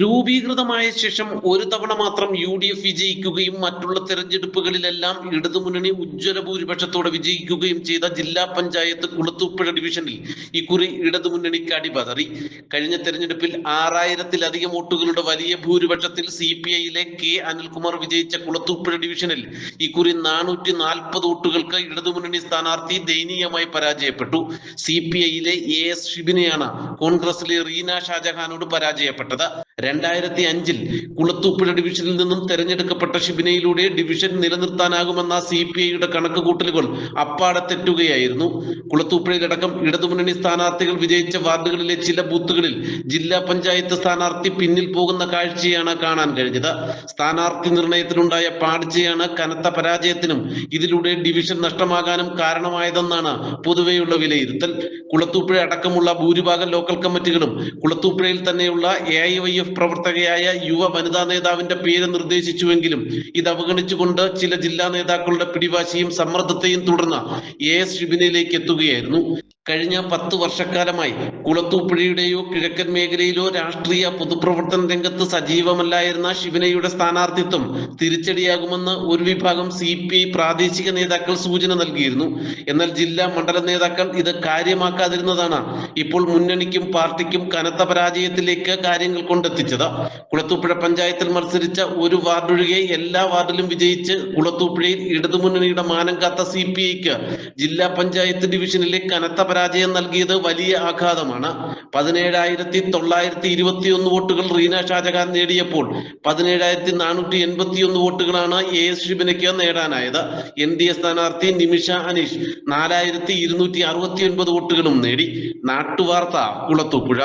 രൂപീകൃതമായ ശേഷം ഒരു തവണ മാത്രം യു ഡി എഫ് വിജയിക്കുകയും മറ്റുള്ള തെരഞ്ഞെടുപ്പുകളിലെല്ലാം ഇടതുമുന്നണി ഉജ്ജ്വല ഭൂരിപക്ഷത്തോടെ വിജയിക്കുകയും ചെയ്ത ജില്ലാ പഞ്ചായത്ത് കുളത്തൂപ്പുഴ ഡിവിഷനിൽ ഇക്കുറി ഇടതുമുന്നണിക്ക് അടിപതറി. കഴിഞ്ഞ തെരഞ്ഞെടുപ്പിൽ ആറായിരത്തിലധികം വോട്ടുകളുടെ വലിയ ഭൂരിപക്ഷത്തിൽ സി പി ഐയിലെ കെ അനിൽകുമാർ വിജയിച്ച കുളത്തൂപ്പുഴ ഡിവിഷനിൽ ഇക്കുറി നാനൂറ്റി നാൽപ്പത് വോട്ടുകൾക്ക് ഇടതുമുന്നണി സ്ഥാനാർത്ഥി ദയനീയമായി പരാജയപ്പെട്ടു. സി പി ഐയിലെ എ എസ് ഷിബിനെയാണ് കോൺഗ്രസിലെ റീന ഷാജഹാനോട് പരാജയപ്പെട്ടത്. രണ്ടായിരത്തി അഞ്ചിൽ കുളത്തൂപ്പുഴ ഡിവിഷനിൽ നിന്നും തെരഞ്ഞെടുക്കപ്പെട്ട ഷിബിനയിലൂടെ ഡിവിഷൻ നിലനിർത്താനാകുമെന്ന സി പി ഐയുടെ കണക്ക് കൂട്ടലുകൾ അപ്പാടെ തെറ്റുകയായിരുന്നു. കുളത്തൂപ്പുഴയിലടക്കം ഇടതുമുന്നണി സ്ഥാനാർത്ഥികൾ വിജയിച്ച വാർഡുകളിലെ ചില ബൂത്തുകളിൽ ജില്ലാ പഞ്ചായത്ത് സ്ഥാനാർത്ഥി പിന്നിൽ പോകുന്ന കാഴ്ചയാണ് കാണാൻ കഴിഞ്ഞത്. സ്ഥാനാർത്ഥി നിർണയത്തിലുണ്ടായ പാടിച്ചയാണ് കനത്ത പരാജയത്തിനും ഇതിലൂടെ ഡിവിഷൻ നഷ്ടമാകാനും കാരണമായതെന്നാണ് പൊതുവെയുള്ള വിലയിരുത്തൽ. കുളത്തൂപ്പുഴ അടക്കമുള്ള ഭൂരിഭാഗം ലോക്കൽ കമ്മിറ്റികളും കുളത്തൂപ്പുഴയിൽ തന്നെയുള്ള എ ഐ എഫ് പ്രവർത്തകയായ യുവ വനിതാ നേതാവിന്റെ പേര് നിർദ്ദേശിച്ചുവെങ്കിലും ഇത് അവഗണിച്ചുകൊണ്ട് ചില ജില്ലാ നേതാക്കളുടെ പിടിവാശിയും സമ്മർദ്ദത്തെയും തുടർന്ന് എ എസ് ഷിബിനയിലേക്ക് എത്തുകയായിരുന്നു. കഴിഞ്ഞ പത്ത് വർഷക്കാലമായി കുളത്തൂപ്പുഴയുടെയോ കിഴക്കൻ മേഖലയിലോ രാഷ്ട്രീയ പൊതുപ്രവർത്തന രംഗത്ത് സജീവമല്ലായിരുന്ന ശിവനയുടെ സ്ഥാനാർത്ഥിത്വം തിരിച്ചടിയാകുമെന്ന് ഒരു വിഭാഗം സി പ്രാദേശിക നേതാക്കൾ സൂചന നൽകിയിരുന്നു. എന്നാൽ ജില്ലാ മണ്ഡല നേതാക്കൾ ഇത് കാര്യമാക്കാതിരുന്നതാണ് ഇപ്പോൾ മുന്നണിക്കും പാർട്ടിക്കും കനത്ത പരാജയത്തിലേക്ക് കാര്യങ്ങൾ കൊണ്ടെത്തിച്ചത്. കുളത്തൂപ്പുഴ പഞ്ചായത്തിൽ മത്സരിച്ച ഒരു വാർഡൊഴികെ എല്ലാ വാർഡിലും വിജയിച്ച് കുളത്തൂപ്പുഴയിൽ ഇടതുമുന്നണിയുടെ മാനം കാത്ത സി ജില്ലാ പഞ്ചായത്ത് ഡിവിഷനിലെ കനത്ത പരാജയം നൽകിയത് വലിയ ആഘാതമാണ്. പതിനേഴായിരത്തി തൊള്ളായിരത്തി ഇരുപത്തി ഒന്ന് വോട്ടുകൾ റീന ഷാജഹാൻ നേടിയപ്പോൾ പതിനേഴായിരത്തി നാനൂറ്റി എൺപത്തി ഒന്ന് വോട്ടുകളാണ് എ എസ് ഷിബിനയ്ക്ക് നേടാനായത്. എൻ ഡി എ സ്ഥാനാർത്ഥി നിമിഷ അനീഷ് നാലായിരത്തി ഇരുന്നൂറ്റി അറുപത്തി ഒൻപത് വോട്ടുകളും നേടി. നാട്ടുവാർത്ത കുളത്തൂപ്പുഴ.